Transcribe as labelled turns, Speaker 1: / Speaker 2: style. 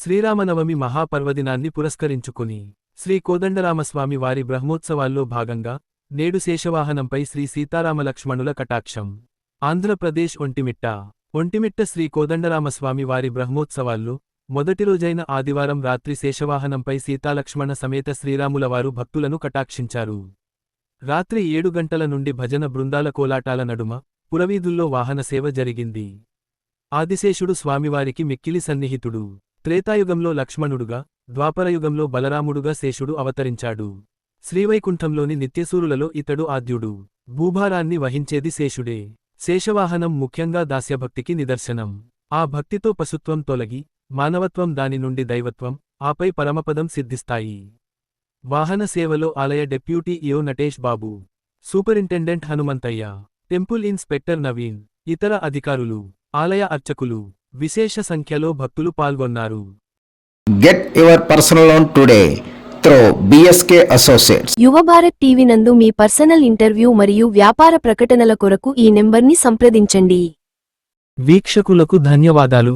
Speaker 1: శ్రీరామనవమి మహాపర్వదినాన్ని పురస్కరించుకుని శ్రీ కోదండరామస్వామి వారి బ్రహ్మోత్సవాల్లో భాగంగా నేడు శేషవాహనంపై శ్రీ సీతారామలక్ష్మణుల కటాక్షం. ఆంధ్రప్రదేశ్ ఒంటిమిట్ట. ఒంటిమిట్ట శ్రీ కోదండరామస్వామి వారి బ్రహ్మోత్సవాల్లో మొదటి రోజైన ఆదివారం రాత్రి శేషవాహనంపై సీతాలక్ష్మణ సమేత శ్రీరాముల వారు భక్తులను కటాక్షించారు. రాత్రి ఏడు గంటల నుండి భజన బృందాల కోలాటాల నడుమ పురవీధుల్లో వాహన సేవ జరిగింది. ఆదిశేషుడు స్వామివారికి మిక్కిలి సన్నిహితుడు. త్రేతాయుగంలో లక్ష్మణుడుగా ద్వాపరయుగంలో బలరాముడుగా శేషుడు అవతరించాడు. శ్రీవైకుంఠంలోని నిత్యసూరులలో ఇతడు ఆద్యుడు. భూభారాన్ని వహించేది శేషుడే. శేషవాహనం ముఖ్యంగా దాస్యభక్తికి నిదర్శనం. ఆ భక్తితో పశుత్వం తొలగి మానవత్వం దాని నుండి దైవత్వం ఆపై పరమపదం సిద్ధిస్తాయి. వాహన సేవలో ఆలయ deputy EO Natesh Babu. Superintendent Hanumanthaiah. Temple inspector Naveen. ఇతర అధికారులు. ఆలయ అర్చకులు. విశేష సంఖ్యలో భక్తులు పాల్గొన్నారు.
Speaker 2: Get your personal loan today through BSK Associates.
Speaker 3: యువ భారత్ టీవీ నందు మీ పర్సనల్ ఇంటర్వ్యూ మరియు వ్యాపార ప్రకటనల కొరకు ఈ నెంబర్ని సంప్రదించండి.
Speaker 1: వీక్షకులకు ధన్యవాదాలు.